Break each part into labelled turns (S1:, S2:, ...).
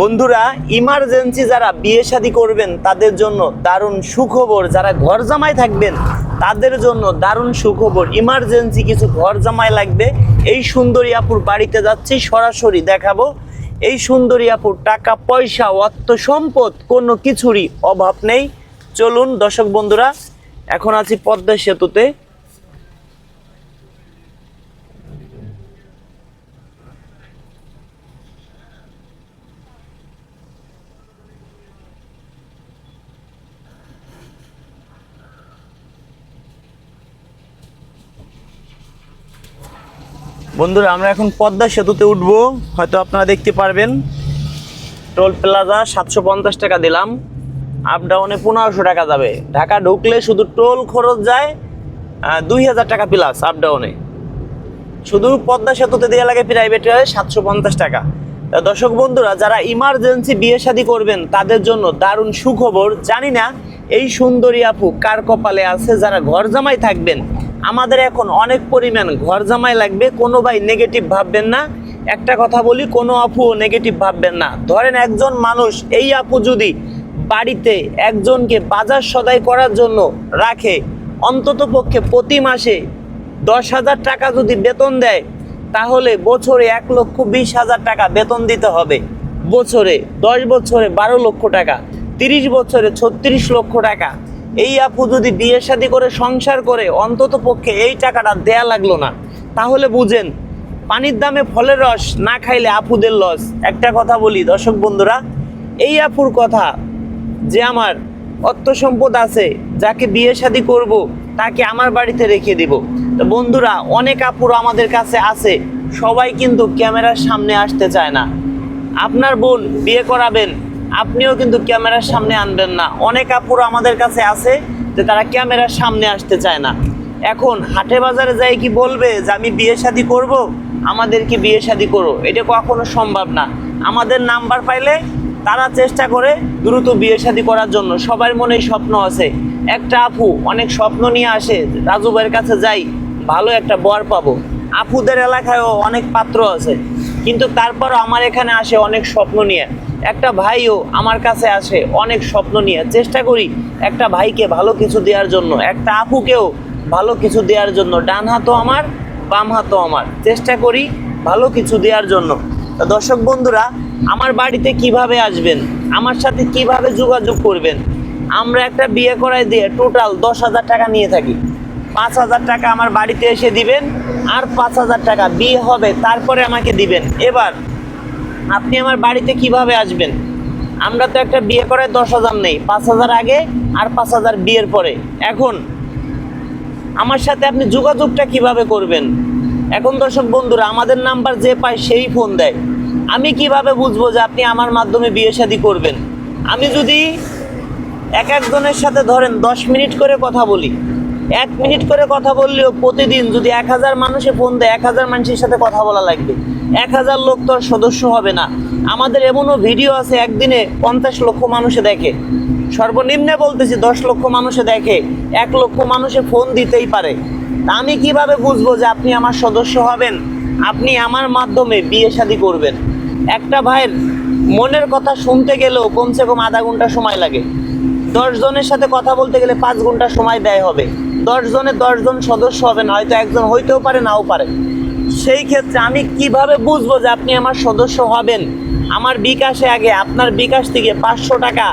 S1: বন্ধুরা ইমার্জেন্সি যারা বিয়ে শাদী করবেন, তাদের জন্য দারুণ সুখবর। যারা ঘর জামাই থাকবেন, তাদের জন্য দারুণ সুখবর। ইমার্জেন্সি কিছু ঘর জামাই লাগবে। এই সুন্দরী আপুর বাড়িতে যাচ্ছি, সরাসরি দেখাবো। এই সুন্দরী আপুর টাকা, পয়সা, অর্থ সম্পদ, কোনো কিছুরই অভাব নেই। চলুন দর্শক বন্ধুরা, এখন আছি পদ্মা সেতুতে। বন্ধুরা, আমরা এখন পদ্মা সেতুতে উঠবো। হয়তো আপনারা দেখতে পারবেন। টোল প্লাজা সাতশো পঞ্চাশ টাকা দিলাম। আপ ডাউনে পনেরোশো টাকা যাবে। ঢাকা ঢুকলে শুধু টোল খরচ যায় দুই হাজার টাকা প্লাস আপ ডাউনে শুধু পদ্মা সেতুতে দেওয়া লাগে প্রাইভেট সাতশো পঞ্চাশ টাকা। দর্শক বন্ধুরা, যারা ইমার্জেন্সি বিয়ে শাদী করবেন, তাদের জন্য দারুণ সুখবর। জানি না, এই সুন্দরী আপু কার কপালে আছে? যারা ঘর জামাই থাকবেন আমাদের এখন অনেক পরিমাণ ঘর জামাই লাগবে, কোনো ভাই নেগেটিভ ভাববেন না। একটা কথা বলি, কোনো আপুও নেগেটিভ ভাববেন না। ধরেন একজন মানুষ, এই আপু যদি বাড়িতে একজনকে বাজার সদাই করার জন্য রাখে, অন্তত পক্ষে প্রতি মাসে দশ হাজার টাকা যদি বেতন দেয়, তাহলে বছরে এক লক্ষ বিশ হাজার টাকা বেতন দিতে হবে। বছরে দশ বছরে বারো লক্ষ টাকা, তিরিশ বছরে ছত্রিশ লক্ষ টাকা। এই আপু যদি বিয়ে শাদী করে, সংসার করে, অন্তত পক্ষে এই টাকাটা দেয়া লাগল না। তাহলে বুঝেন, পানির দামে ফলের রস না খাইলে আপুদের লস একটা কথা বলি, দর্শক বন্ধুরা, এই আপুর কথা যে আমার অর্থ সম্পদ আছে, যাকে বিয়ে শাদী করব, তাকে আমার বাড়িতে রেখে দিব। তো বন্ধুরা, অনেক আপুর আমাদের কাছে আছে, সবাই কিন্তু ক্যামেরার সামনে আসতে চায় না। আপনার বোন বিয়ে করাবেন আপনিও কিন্তু ক্যামেরার সামনে আনবেন না। অনেক আপুর আমাদের কাছে আছে যে তারা ক্যামেরার সামনে আসতে চায় না। এখন হাটে বাজারে যাই কি বলবে যে আমি বিয়ে শাদী করব? আমাদেরকে বিয়ে শাদী করো? এটা কখনো সম্ভব না। আমাদের নাম্বার পাইলে তারা চেষ্টা করে দ্রুত বিয়ে শাদী করার জন্য। সবার মনেই স্বপ্ন আছে। একটা আপু অনেক স্বপ্ন নিয়ে আসে, রাজু ভাইয়ের কাছে যাই, ভালো একটা বর পাবো। আপুদের এলাকায়ও অনেক পাত্র আছে। কিন্তু তারপরও আমার এখানে আসে অনেক স্বপ্ন নিয়ে। একটা ভাইও আমার কাছে আসে, অনেক স্বপ্ন নিয়ে। চেষ্টা করি একটা ভাইকে ভালো কিছু দেওয়ার জন্য, একটা আপুকেও ভালো কিছু দেওয়ার জন্য। ডান হাতও আমার, বাম হাতও আমার। চেষ্টা করি ভালো কিছু দেওয়ার জন্য। দর্শক বন্ধুরা, আমার বাড়িতে কীভাবে আসবেন? আমার সাথে কীভাবে যোগাযোগ করবেন? আমরা একটা বিয়ে করাই দিয়ে টোটাল দশ হাজার টাকা নিয়ে থাকি। পাঁচ হাজার টাকা আমার বাড়িতে এসে দিবেন, আর পাঁচ হাজার টাকা বিয়ে হবে, তারপরে আমাকে দিবেন। এবার আপনি আমার বাড়িতে কীভাবে আসবেন? আমরা তো একটা বিয়ে করে দশ হাজার নেই, পাঁচ হাজার আগে আর পাঁচ হাজার বিয়ের পরে। এখন, আমার সাথে আপনি যোগাযোগটা কীভাবে করবেন? এখন দর্শক বন্ধুরা, আমাদের নাম্বার যে পায় সেই ফোন দেয়। আমি কীভাবে বুঝব যে আপনি আমার মাধ্যমে বিয়ে শাদী করবেন? আমি যদি এক একজনের সাথে ধরেন দশ মিনিট করে কথা বলি এক মিনিট করে কথা বললেও প্রতিদিন যদি এক হাজার মানুষে ফোন দেয়, এক হাজার মানুষের সাথে কথা বলা লাগবে। এক হাজার লোক তো আর সদস্য হবে না। আমাদের এমনও ভিডিও আছে, একদিনে পঞ্চাশ লক্ষ মানুষে দেখে। সর্বনিম্নে বলতেছি দশ লক্ষ মানুষে দেখে। এক লক্ষ মানুষে ফোন দিতেই পারে। আমি কীভাবে বুঝব যে আপনি আমার সদস্য হবেন? আপনি আমার মাধ্যমে বিয়ে শাদী করবেন। একটা ভাইয়ের মনের কথা শুনতে গেলেও কমসে কম আধা ঘণ্টা সময় লাগে। দশ জনের সাথে কথা বলতে গেলে পাঁচ ঘণ্টা সময় ব্যয় হবে। দশ জনের দশজন সদস্য হবেন, হয়তো একজন হইতেও পারে, নাও পারে। সেই ক্ষেত্রে আমি কীভাবে বুঝব যে আপনি আমার সদস্য হবেন? আমার বিকাশে আগে, আপনার বিকাশ থেকে পাঁচশো টাকা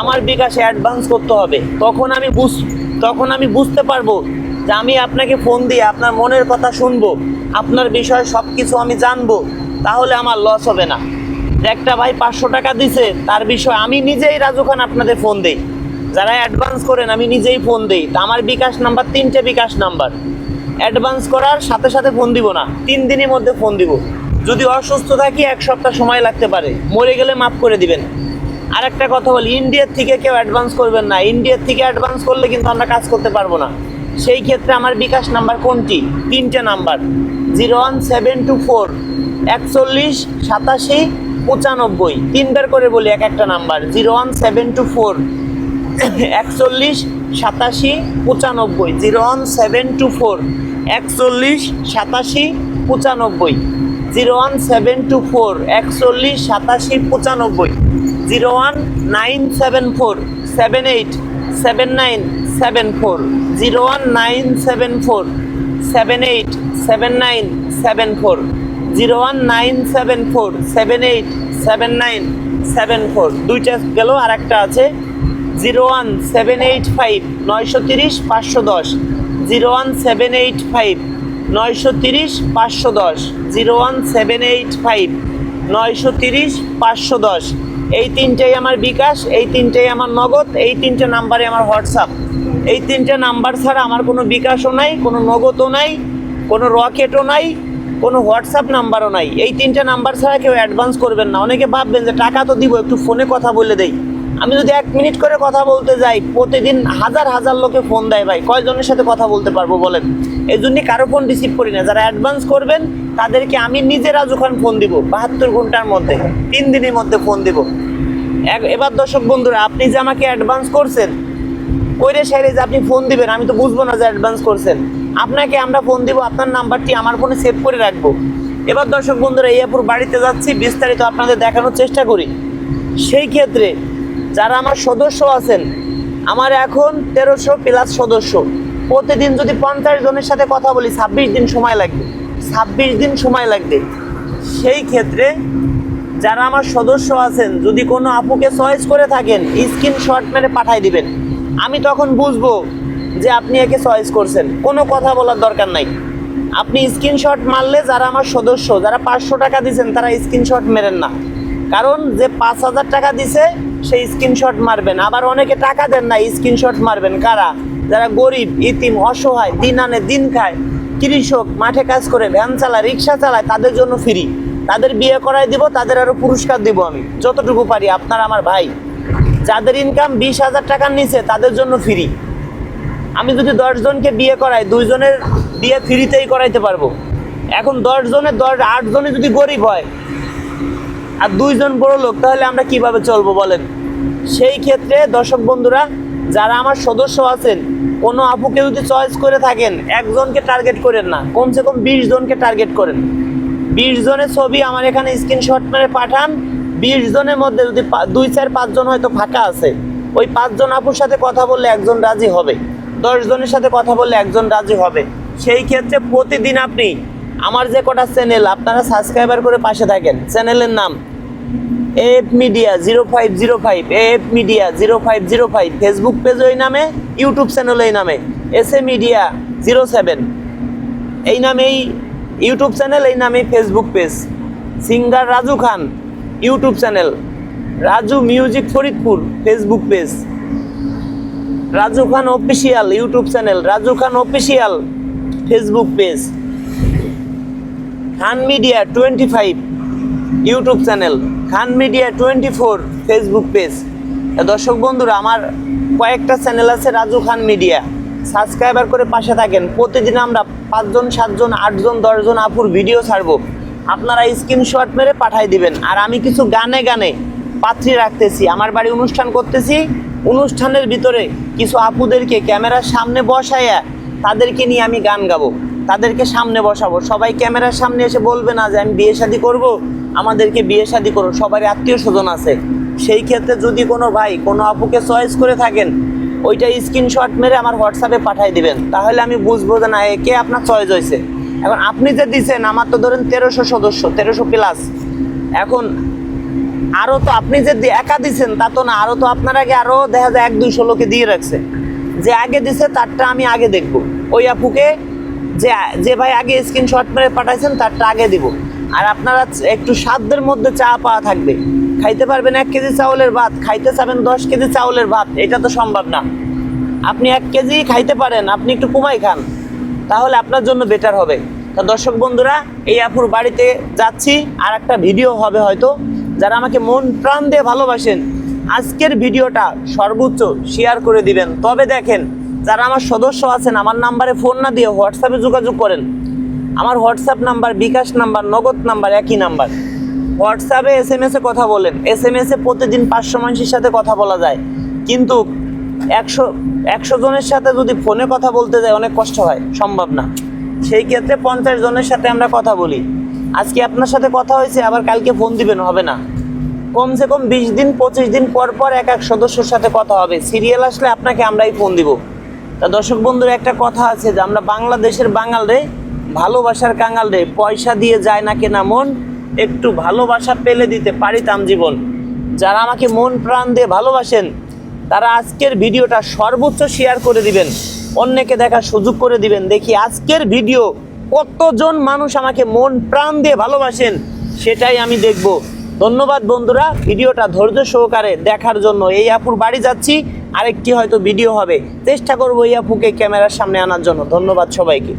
S1: আমার বিকাশে অ্যাডভান্স করতে হবে। তখন আমি বুঝ, তখন আমি বুঝতে পারব যে আমি আপনাকে ফোন দিয়ে আপনার মনের কথা শুনব, আপনার বিষয়ে সব কিছু আমি জানব, তাহলে আমার লস হবে না। একটা ভাই পাঁচশো টাকা দিছে, তার বিষয়ে আমি নিজেই রাজু খান আপনাদের ফোন দেই। যারা অ্যাডভান্স করেন, আমি নিজেই ফোন দিই। তা আমার বিকাশ নাম্বার তিনটে বিকাশ নাম্বার অ্যাডভান্স করার সাথে সাথে ফোন দিব না। তিন দিনের মধ্যে ফোন দিব। যদি অসুস্থ থাকি, এক সপ্তাহ সময় লাগতে পারে। মরে গেলে মাফ করে দিবেন। আর একটা কথা বলি ইন্ডিয়ার থেকে কেউ অ্যাডভান্স করবেন না। ইন্ডিয়ার থেকে অ্যাডভান্স করলে কিন্তু আমরা কাজ করতে পারব না। সেই ক্ষেত্রে আমার বিকাশ নাম্বার কোনটি? তিনটে number zero one seven two four একচল্লিশ, সাতাশি, পঁচানব্বই। তিনবার করে বলি এক একটা number zero one seven two four একচল্লিশ, সাতাশি, পঁচানব্বই, zero one seven two four. একচল্লিশ, সাতাশি, পঁচানব্বই, zero one seven two four. একচল্লিশ, সাতাশি, পঁচানব্বই, zero one nine seven four, seven eight, seven nine seven four, zero one nine seven four, seven eight, seven nine seven four, zero one nine seven four, seven eight, seven nine seven four. দুইটা গেল আর একটা আছে। Zero one seven eight five নয়শো তিরিশ পাঁচশো দশ। Zero one seven eight five নয়শো তিরিশ পাঁচশো দশ। Zero one seven eight five নয়শো তিরিশ পাঁচশো দশ। এই তিনটেই আমার বিকাশ, এই তিনটেই আমার নগদ, এই তিনটে নাম্বারে আমার হোয়াটসঅ্যাপ। এই তিনটে নাম্বার ছাড়া আমার কোনো বিকাশও নাই, কোনো নগদও নাই, কোনো রকেটও নাই, কোনো হোয়াটসঅ্যাপ নাম্বারও নাই। এই তিনটে নাম্বার ছাড়া কেউ অ্যাডভান্স করবেন না। অনেকে ভাববেন যে টাকা তো দিব, একটু ফোনে কথা বলে দেই। আমি যদি এক মিনিট করে কথা বলতে যাই, প্রতিদিন হাজার হাজার লোকে ফোন দেয় ভাই। কয়জনের সাথে কথা বলতে পারব বলেন? এই জন্যই কারও ফোন রিসিভ করি না। যারা অ্যাডভান্স করবেন, তাদেরকে আমি নিজে রাজু খান ফোন দিব, বাহাত্তর ঘণ্টার মধ্যে, তিন দিনের মধ্যে ফোন দিব। এবার দর্শক বন্ধুরা, আপনি যে আমাকে অ্যাডভান্স করছেন, কইরে সাইরে যে আপনি ফোন দিবেন, আমি তো বুঝব না যে অ্যাডভান্স করছেন। আপনাকে আমরা ফোন দিব, আপনার নাম্বারটি আমার ফোনে সেভ করে রাখব। এবার দর্শক বন্ধুরা এই বাড়িতে যাচ্ছি, বিস্তারিত আপনাদের দেখানোর চেষ্টা করি। সেই ক্ষেত্রে যারা আমার সদস্য আছেন, আমার এখন তেরোশো প্লাস সদস্য। প্রতিদিন যদি পঞ্চাশ জনের সাথে কথা বলি, ছাব্বিশ দিন সময় লাগবে। ছাব্বিশ দিন সময় লাগবে। সেই ক্ষেত্রে যারা আমার সদস্য আছেন, যদি কোনো আপুকে চয়েস করে থাকেন স্ক্রিনশট মেরে পাঠাই দিবেন। আমি তখন বুঝব যে আপনি একে চয়েস করছেন। কোনো কথা বলার দরকার নাই। আপনি স্ক্রিনশট মারলে যারা আমার সদস্য, যারা পাঁচশো টাকা দিয়েছেন, তারা স্ক্রিনশট মেরেন না। কারণ যে পাঁচ হাজার টাকা দিছে সেই স্ক্রিনশট মারবেন। আবার অনেকে টাকা দেন না স্ক্রিনশট মারবেন। কারা? যারা গরিব, ইতিম, অসহায়, দিন আনে, দিন খায়, কৃষক, মাঠে কাজ করে, ভ্যান চালায়, রিক্সা চালায়, তাদের জন্য ফ্রি তাদের বিয়ে করাই দিব, তাদের আরও পুরস্কার দিব আমি। যতটুকু পারি, আপনার আমার ভাই। যাদের ইনকাম বিশ হাজার টাকার নিচে, তাদের জন্য ফ্রি আমি যদি দশজনকে বিয়ে করাই দুইজনের বিয়ে ফ্রিতেই করাইতে পারব। এখন দশজনের দশ আটজনে যদি গরিব হয় আর দুইজন বড় লোক, তাহলে আমরা কীভাবে চলবো বলেন? সেই ক্ষেত্রে দর্শক বন্ধুরা, যারা আমার সদস্য আছেন, কোনো আপুকে যদি চয়েস করে থাকেন, একজনকে টার্গেট করেন না, কমসে কম বিশ জনকে টার্গেট করেন। বিশ জনের ছবি আমার এখানে স্ক্রিনশট মেরে পাঠান, বিশ জনের মধ্যে যদি দুই চার পাঁচজন হয়তো ফাঁকা আছে, ওই পাঁচজন আপুর সাথে কথা বললে একজন রাজি হবে, দশ জনের সাথে কথা বললে একজন রাজি হবে। সেই ক্ষেত্রে প্রতিদিন আপনি আমার যে কটা চ্যানেল আপনারা সাবস্ক্রাইবার করে পাশে থাকেন। চ্যানেলের নাম F media zero five zero five F media zero five zero five Facebook page ওই নামে ইউটিউব চ্যানেল এই নামে। S A media zero seven এই নামেই ইউটিউব চ্যানেল এই নামেই Facebook page singer Raju Khan YouTube channel Raju music Faridpur Facebook page Raju Khan official YouTube channel Raju Khan official Facebook page Khan media twenty five YouTube channel Khan media twenty four Facebook page দর্শক বন্ধুরা, আমার কয়েকটা channel আছে রাজু খান media. Subscriber করে পাশে থাকেন। প্রতিদিন আমরা পাঁচজন, সাতজন, আটজন, দশজন আপুর ভিডিও ছাড়বো। আপনারা স্ক্রিনশট মেরে পাঠাই দিবেন। আর আমি কিছু গানে গানে পাত্রী রাখতেছি। আমার বাড়ি অনুষ্ঠান করতেছি। অনুষ্ঠানের ভিতরে কিছু আপুদেরকে ক্যামেরার সামনে বসাইয়া তাদেরকে নিয়ে আমি গান গাবো। তাদেরকে সামনে বসাবো। সবাই ক্যামেরার সামনে এসে বলবে না যে আমি বিয়ে শাদি করব, আমাদেরকে বিয়ে শাদি করো। সবারই আত্মীয় স্বজন আছে। সেই ক্ষেত্রে যদি কোনো ভাই কোনো আপুকে চয়েস করে থাকেন, ওইটা স্ক্রিনশট মেরে আমার হোয়াটসঅ্যাপে পাঠিয়ে দিবেন। তাহলে আমি বুঝব যে না একে আপনার চয়েস হয়েছে। এখন আপনি যে দিছেন, আমার তো ধরেন তেরোশো সদস্য, তেরোশো প্লাস এখন আরও তো আপনি যে একা দিছেন, তা তো না আরও তো আপনার আগে আরও দেখা যায় এক দুইশো লোকে দিয়ে রাখছে। যে আগে দিছে, তারটা আমি আগে দেখব। ওই আপুকে যে যে ভাই আগে স্ক্রিনশট মেরে পাঠাইছেন, তারটা আগে দিব। আর আপনারা একটু সাধ্যের মধ্যে চা পাওয়া থাকবে। খাইতে পারবেন এক কেজি চাউলের ভাত, খাইতে চাবেন দশ কেজি চাউলের ভাত, এটা তো সম্ভব না। আপনি এক কেজি খাইতে পারেন, আপনি একটু কমাই খান, তাহলে আপনার জন্য বেটার হবে। তা দর্শক বন্ধুরা, এই আপুর বাড়িতে যাচ্ছি, আর একটা ভিডিও হবে হয়তো। যারা আমাকে মন প্রাণ দিয়ে ভালোবাসেন, আজকের ভিডিওটা সর্বোচ্চ শেয়ার করে দিবেন। তবে দেখেন যারা আমার সদস্য আছেন, আমার নাম্বারে ফোন না দিয়ে হোয়াটসঅ্যাপে যোগাযোগ করেন। আমার WhatsApp number, bKash number, Nagad number, একই নাম্বার। হোয়াটসঅ্যাপে এস এম এস কথা বলেন। এস এম এস প্রতিদিন পাঁচশো মানুষের সাথে কথা বলা যায়। কিন্তু একশো একশো জনের সাথে যদি ফোনে কথা বলতে যায়, অনেক কষ্ট হয়। সম্ভব না। সেই ক্ষেত্রে পঞ্চাশ জনের সাথে আমরা কথা বলি। আজকে আপনার সাথে কথা হয়েছে, আবার কালকে ফোন দিবেন, হবে না। কমসে কম বিশ দিন, পঁচিশ দিন পর পর এক এক সদস্যর সাথে কথা হবে। সিরিয়াল আসলে আপনাকে আমরাই ফোন দিব। তা দর্শক বন্ধুর, একটা কথা আছে যে আমরা বাংলাদেশের বাঙাল রে, ভালোবাসার কাঙাল রে, পয়সা দিয়ে যায় না কেনা মন, একটু ভালোবাসা পেলে দিতে পারিতাম জীবন। যারা আমাকে মন প্রাণ দিয়ে ভালোবাসেন, তারা আজকের ভিডিওটা সর্বোচ্চ শেয়ার করে দিবেন। অন্যকে দেখার সুযোগ করে দিবেন। দেখি আজকের ভিডিও কতজন মানুষ আমাকে মন প্রাণ দিয়ে ভালোবাসেন, সেটাই আমি দেখব। ধন্যবাদ বন্ধুরা, ভিডিওটা ধৈর্য সহকারে দেখার জন্য। এই আপুর বাড়ি যাচ্ছি। আরেকটি হয়তো ভিডিও হবে। চেষ্টা করব ইয়াপুকে ক্যামেরার সামনে আনার জন্য। ধন্যবাদ সবাইকে।